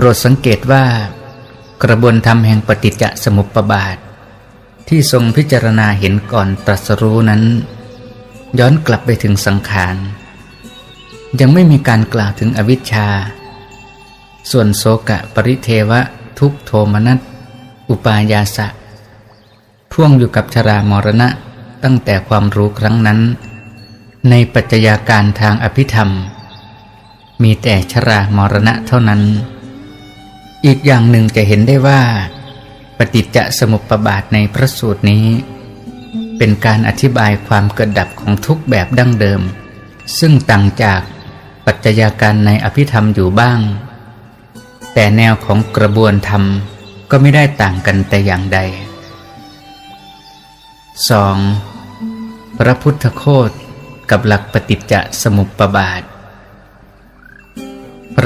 ปรดสังเกตว่ากระบวนธรรมแห่งปฏิจจสมุปบาท ที่ทรงพิจารณาเห็นก่อนตรัสรู้นั้น ย้อนกลับไปถึงสังขาร ยังไม่มีการกล่าวถึงอวิชชา ส่วนโสกะปริเทวะทุกโทมนัสอุปายาสะพ่วงอยู่กับชรามรณะตั้งแต่ความรู้ครั้งนั้น ในปัจจัยาการทางอภิธรรม มีแต่ชรามรณะเท่านั้น อีกอย่างหนึ่งจะเห็นได้ว่า ปฏิจจสมุปบาทในพระสูตรนี้ เป็นการอธิบายความเกิดดับของทุกแบบดั้งเดิม ซึ่งต่างจากปัจจัยาการในอภิธรรมอยู่บ้าง แต่แนวของกระบวนธรรมก็ไม่ได้ต่างกันแต่อย่างใด 2. พระพุทธโคตกับหลักปฏิจจสมุปบาท